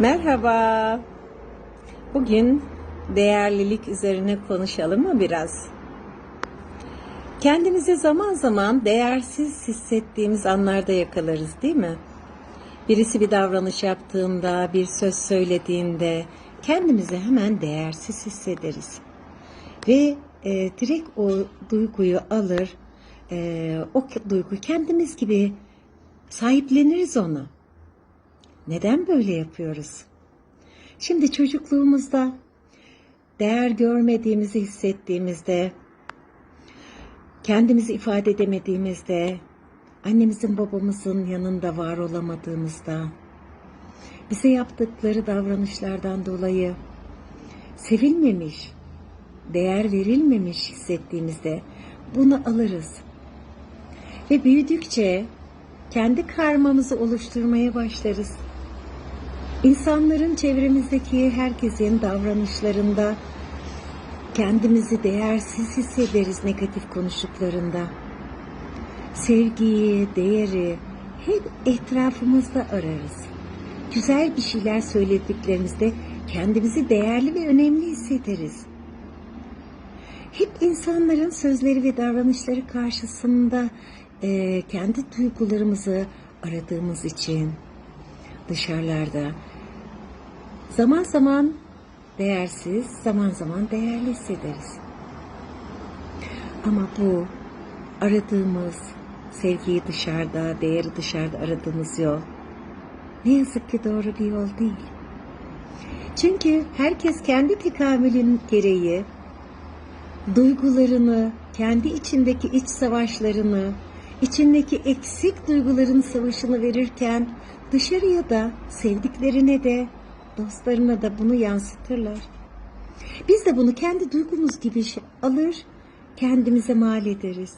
Merhaba. Bugün değerlilik üzerine konuşalım mı biraz? Kendimizi zaman zaman değersiz hissettiğimiz anlarda yakalarız değil mi? Birisi bir davranış yaptığında, bir söz söylediğinde kendimizi hemen değersiz hissederiz. Ve e, direkt o duyguyu alır, e, o duygu kendimiz gibi sahipleniriz ona. Neden böyle yapıyoruz? Şimdi çocukluğumuzda değer görmediğimizi hissettiğimizde, kendimizi ifade edemediğimizde, annemizin babamızın yanında var olamadığımızda, bize yaptıkları davranışlardan dolayı sevilmemiş, değer verilmemiş hissettiğimizde bunu alırız. Ve büyüdükçe kendi karmamızı oluşturmaya başlarız. İnsanların çevremizdeki herkesin davranışlarında kendimizi değersiz hissederiz negatif konuştuklarında. Sevgiyi, değeri hep etrafımızda ararız. Güzel bir şeyler söylediklerimizde kendimizi değerli ve önemli hissederiz. Hep insanların sözleri ve davranışları karşısında e, kendi duygularımızı aradığımız için dışarılarda zaman zaman değersiz, zaman zaman değerli hissederiz. Ama bu aradığımız sevgiyi dışarıda, değeri dışarıda aradığımız yol ne yazık ki doğru bir yol değil. Çünkü herkes kendi tekamülün gereği duygularını, kendi içindeki iç savaşlarını, içindeki eksik duyguların savaşını verirken dışarıya da sevdiklerine de dostlarına da bunu yansıtırlar. Biz de bunu kendi duygumuz gibi şey alır, kendimize mal ederiz.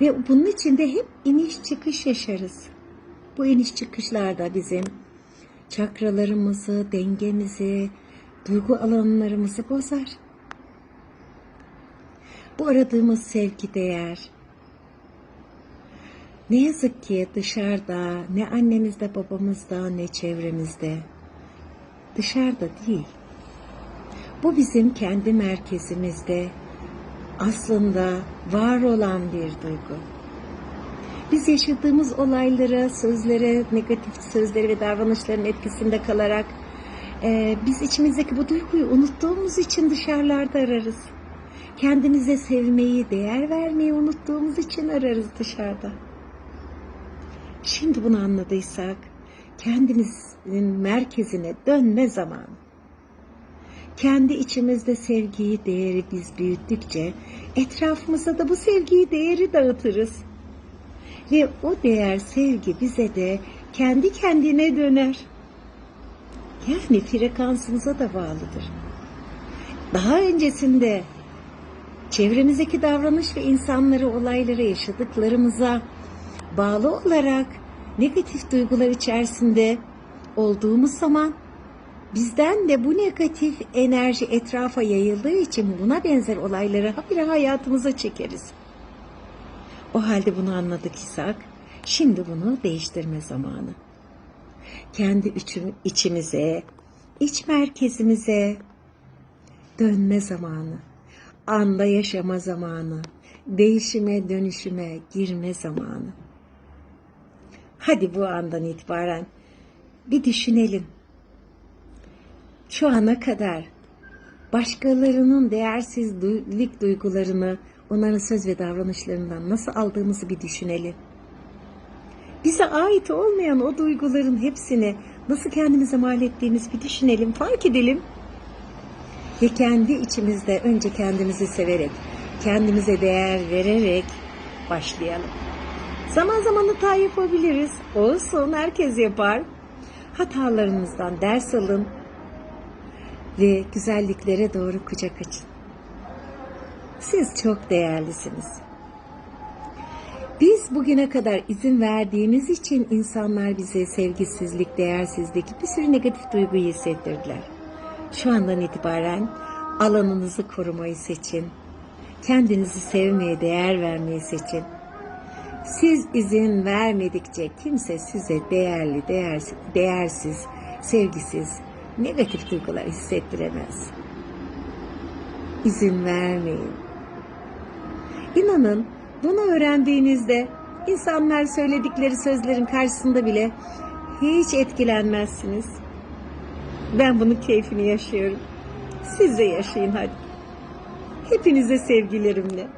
Ve bunun içinde hep iniş çıkış yaşarız. Bu iniş çıkışlarda bizim çakralarımızı, dengemizi, duygu alanlarımızı bozar. Bu aradığımız sevgi değer, ne yazık ki dışarıda ne annemizde babamızda ne çevremizde dışarıda değil. Bu bizim kendi merkezimizde aslında var olan bir duygu. Biz yaşadığımız olaylara, sözlere, negatif sözlere ve davranışların etkisinde kalarak e, biz içimizdeki bu duyguyu unuttuğumuz için dışarılarda ararız. Kendimize sevmeyi, değer vermeyi unuttuğumuz için ararız dışarıda. Şimdi bunu anladıysak kendimizin merkezine dönme zamanı. Kendi içimizde sevgiyi, değeri biz büyüttükçe etrafımıza da bu sevgiyi, değeri dağıtırız. Ve o değer, sevgi bize de kendi kendine döner. Yani frekansımıza da bağlıdır. Daha öncesinde çevremizdeki davranış ve insanları, olayları yaşadıklarımıza bağlı olarak negatif duygular içerisinde olduğumuz zaman bizden de bu negatif enerji etrafa yayıldığı için buna benzer olayları habire hayatımıza çekeriz. O halde bunu anladık İshak. Şimdi bunu değiştirme zamanı. Kendi içimize, iç merkezimize dönme zamanı. Anda yaşama zamanı. Değişime, dönüşüme girme zamanı. Hadi bu andan itibaren bir düşünelim. Şu ana kadar başkalarının değersizlik duygularını, onların söz ve davranışlarından nasıl aldığımızı bir düşünelim. Bize ait olmayan o duyguların hepsini nasıl kendimize mal ettiğimizi bir düşünelim, fark edelim. Ve kendi içimizde önce kendimizi severek, kendimize değer vererek başlayalım. Zaman zaman hata yapabiliriz. Olsun herkes yapar. Hatalarınızdan ders alın ve güzelliklere doğru kucak açın. Siz çok değerlisiniz. Biz bugüne kadar izin verdiğimiz için insanlar bize sevgisizlik, değersizlik, bir sürü negatif duyguyu hissettirdiler. Şu andan itibaren alanınızı korumayı seçin. Kendinizi sevmeye, değer vermeyi seçin. Siz izin vermedikçe kimse size değerli, değersiz, değersiz sevgisiz, negatif duygular hissettiremez. İzin vermeyin. İnanın bunu öğrendiğinizde insanlar söyledikleri sözlerin karşısında bile hiç etkilenmezsiniz. Ben bunun keyfini yaşıyorum. Siz de yaşayın hadi. Hepinize sevgilerimle.